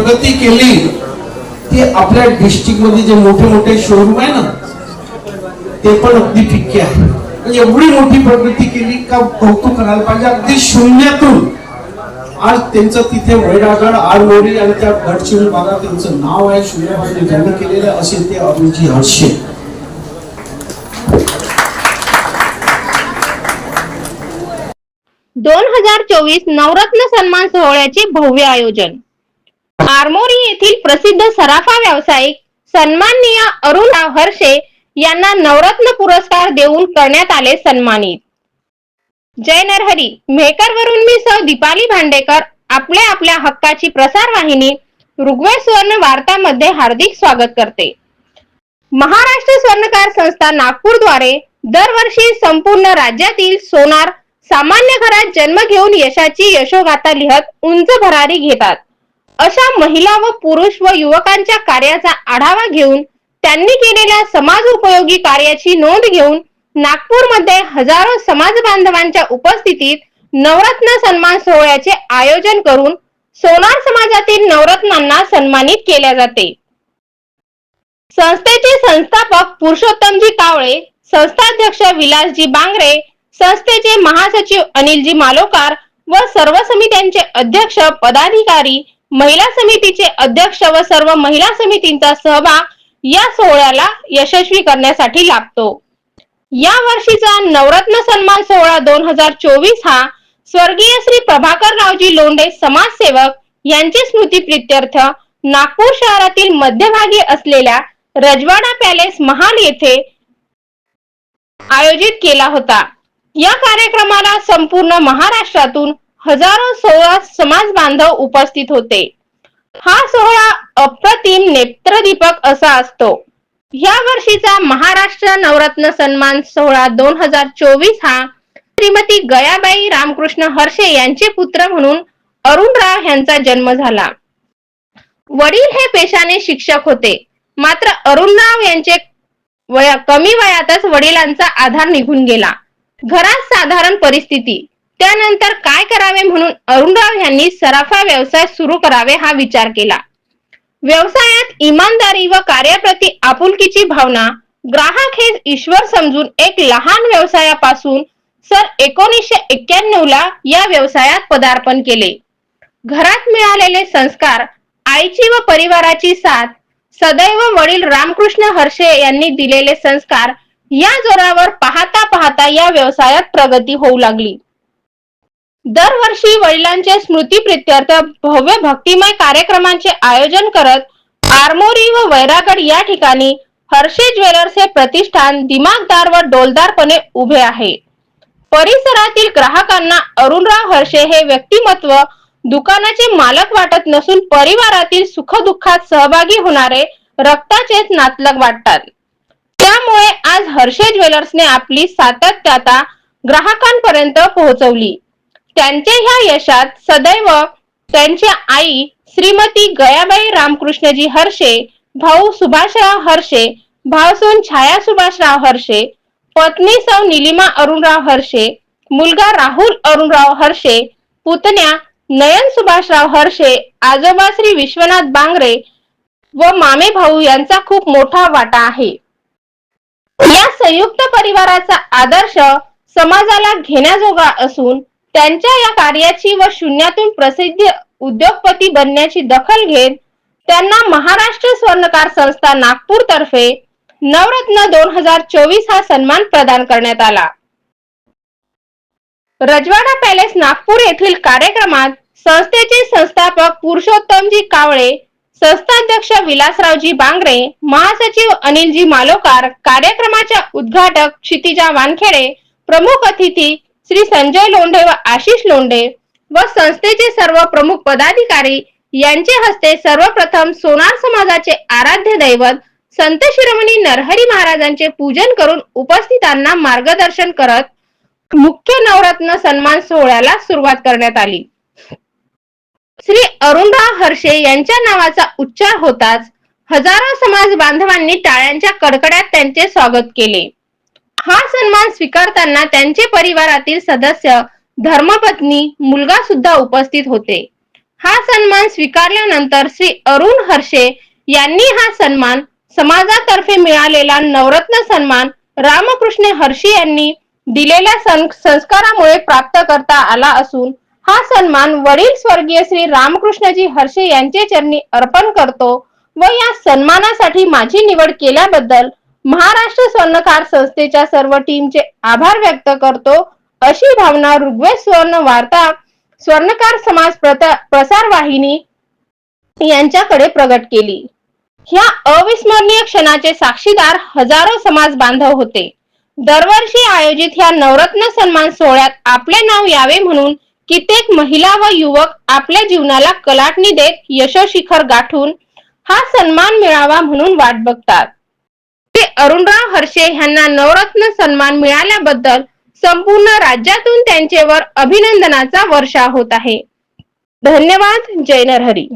प्रगती केली ती आपल्या डिस्ट्रिक्टमध्ये जे मोठे मोठे शोरूम आहे ना ते पण अगदी फिक्के आहे. एवढी मोठी प्रगती केली का कौतुक करायला पाहिजे? अगदी शून्यातून. आज त्यांचं तिथे वैरागड आरमोरी आणि त्या गडचिरोली भागात त्यांचं नाव आहे शून्यापासून ज्यांनी केलेलं असे ते अरुणजी हर्षे. दोन हजार चोवीस नवरत्न सन्मान सोहळ्याचे भव्य आयोजन. आरमोरी येथील प्रसिद्ध सराफा व्यावसायिक सन्माननीय अरुणराव हर्षे यांना नवरत्न पुरस्कार देऊन करण्यात आले सन्मानित. जय नरहरी मेहकर वरून मी सौ दीपाली भांडेकर आपल्या आपल्या हक्काची प्रसार वाहिनी ऋग्वेद वार्ता वार्तामध्ये हार्दिक स्वागत करते. महाराष्ट्र स्वर्णकार संस्था नागपूरद्वारे दरवर्षी संपूर्ण राज्यातील सोनार सामान्य घरात जन्म घेऊन यशाची यशोगाथा लिहत उंच भरारी घेतात. अशा महिला व पुरुष व युवकांच्या कार्याचा आढावा घेऊन त्यांनी केलेल्या समाज उपयोगी कार्याची नोंद घेऊन नागपूरमध्ये हजारो समाज बांधवांच्या उपस्थितीत नवरत्न सन्मान सोहळ्याचे आयोजन करून सोनार समाजातील नवरत्नांना सन्मानित केल्या जाते. संस्थेचे संस्थापक पुरुषोत्तमजी कावळे संस्थाध्यक्ष विलासजी बांगरे संस्थेचे महासचिव अनिलजी मालोकार व सर्व समित्यांचे अध्यक्ष पदाधिकारी महिला समितीचे अध्यक्ष व सर्व महिला समितींचा सहभाग या सोहळ्याला यशस्वी करण्यासाठी लागतो. या वर्षीचा नवरत्न सन्मान सोहळा दोन हजार चोवीस हा स्वर्गीय श्री प्रभाकर रावजी लोंढे समाजसेवक यांचे स्मृतीप्रित्यर्थ नागपूर शहरातील मध्यभागी असलेल्या रजवाडा पॅलेस महाल येथे आयोजित केला होता. या कार्यक्रमाला संपूर्ण महाराष्ट्रातून हजारो सोळा समाज बांधव उपस्थित होते. हा सोहळा अप्रतिम नेत्रदीपक असा असतो. या वर्षीचा महाराष्ट्र नवरत्न सन्मान सोहळा दोन हजार चोवीस हा श्रीमती गयाबाई रामकृष्ण हर्षे यांचे पुत्र म्हणून अरुणराव यांचा जन्म झाला. वडील हे पेशाने शिक्षक होते. मात्र अरुणराव यांचे वया कमी वयातच वडिलांचा आधार निघून गेला. घरात साधारण परिस्थिती त्यानंतर काय करावे म्हणून अरुणराव यांनी सराफा व्यवसाय सुरू करावे हा विचार केला. व्यवसायात इमानदारी व कार्याप्रती आपुलकीची भावना ग्राहक हे ईश्वर समजून एक लहान व्यवसायापासून सर एकोणीसशे एक्क्याण्णव ला या व्यवसायात पदार्पण केले. घरात मिळालेले संस्कार आईची व परिवाराची साथ सदैव वडील रामकृष्ण हर्षे यांनी दिलेले संस्कार या जोरावर पाहता पाहता या व्यवसायात प्रगती होऊ लागली. दरवर्षी वडिलांचे स्मृतीप्रित्यर्थ भव्य भक्तिमय कार्यक्रमांचे आयोजन करत आरमोरी व वैरागड या ठिकाणी हर्षे ज्वेलर्स हे प्रतिष्ठान दिमागदार व डोलदारपणे उभे आहे. परिसरातील ग्राहकांना अरुणराव हर्षे हे व्यक्तिमत्व दुकानाचे मालक वाटत नसून परिवारातील सुखदुःखात सहभागी होणारे रक्ताचेच नातलग वाटतात. त्यामुळे आज हर्षे ज्वेलर्सने आपली सातत्यता ग्राहकांपर्यंत पोहोचवली. त्यांच्या ह्या यशात सदैव त्यांच्या आई श्रीमती गयाबाई रामकृष्णजी हर्षे भाऊ सुभाषराव हर्षे भावसून छाया सुभाषराव हर्षे पत्नी सौ निलिमा अरुणराव हर्षे मुलगा राहुल अरुणराव हर्षे पुतण्या नयन सुभाषराव हर्षे आजोबा श्री विश्वनाथ बांगरे व मामे भाऊ यांचा खूप मोठा वाटा आहे. या संयुक्त परिवाराचा आदर्श समाजाला घेण्याजोगा असून त्यांच्या या कार्याची व शून्यातून प्रसिद्ध उद्योगपती बनण्याची दखल घेत त्यांना महाराष्ट्र स्वर्णकार संस्था नागपूर तर्फे नवरत्न दोन हजार चोवीस हा सन्मान प्रदान करण्यात आला. रजवाडा पॅलेस नागपूर येथील कार्यक्रमात संस्थेचे संस्थापक पुरुषोत्तमजी कावळे संस्थाध्यक्ष विलासरावजी बांगरे महासचिव अनिलजी मालोकार कार्यक्रमाच्या उद्घाटक क्षितिजा वानखेडे प्रमुख अतिथी श्री संजय लोंढे व आशिष लोंढे व संस्थेचे सर्व प्रमुख पदाधिकारी यांचे हस्ते सर्वप्रथम सोनार समाजाचे आराध्य दैवत संत शिरोमणी नरहरी महाराजांचे पूजन करून उपस्थितांना मार्गदर्शन करत मुख्य नवरत्न सन्मान सोहळ्याला सुरुवात करण्यात आली. श्री अरुणराव हर्षे यांच्या नावाचा उच्चार होताच हजारो समाज बांधवांनी टाळ्यांच्या कडकड्यात त्यांचे स्वागत केले. हा सन्मान स्वीकारताना त्यांचे परिवारातील सदस्य धर्मपत्नी मुलगा सुद्धा उपस्थित होते. हा सन्मान स्वीकारल्यानंतर श्री अरुण हर्षे यांनी हा सन्मान समाजातर्फे मिळालेला नवरत्न सन्मान रामकृष्ण हर्षी यांनी दिलेल्या सं- संस्कारामुळे प्राप्त करता आला असून हा सन्मान वडील स्वर्गीय श्री रामकृष्णजी हर्षे यांचे चरणी अर्पण करतो व या सन्मानासाठी माझी निवड केल्याबद्दल महाराष्ट्र स्वर्णकार संस्थेच्या सर्व टीमचे आभार व्यक्त करतो. अशी भावना ऋग्वेद स्वर्ण वार्ता स्वर्णकार समाज प्रता- प्रसार वाहिनी यांच्याकडे प्रगट केली. ह्या अविस्मरणीय क्षणाचे साक्षीदार हजारो समाज बांधव होते. दरवर्षी आयोजित ह्या नवरत्न सन्मान सोहळ्यात आपले नाव यावे म्हणून कित्येक महिला व युवक आपल्या जीवनाला कलाटणी देत यशोशिखर गाठून हा सन्मान मिळावा म्हणून वाट बघतात. ते अरुणराव हर्षे यांना नवरत्न सन्मान मिळाल्याबद्दल संपूर्ण राज्यातून त्यांचेवर अभिनंदनाचा वर्षा होत आहे. धन्यवाद जय नरहरी.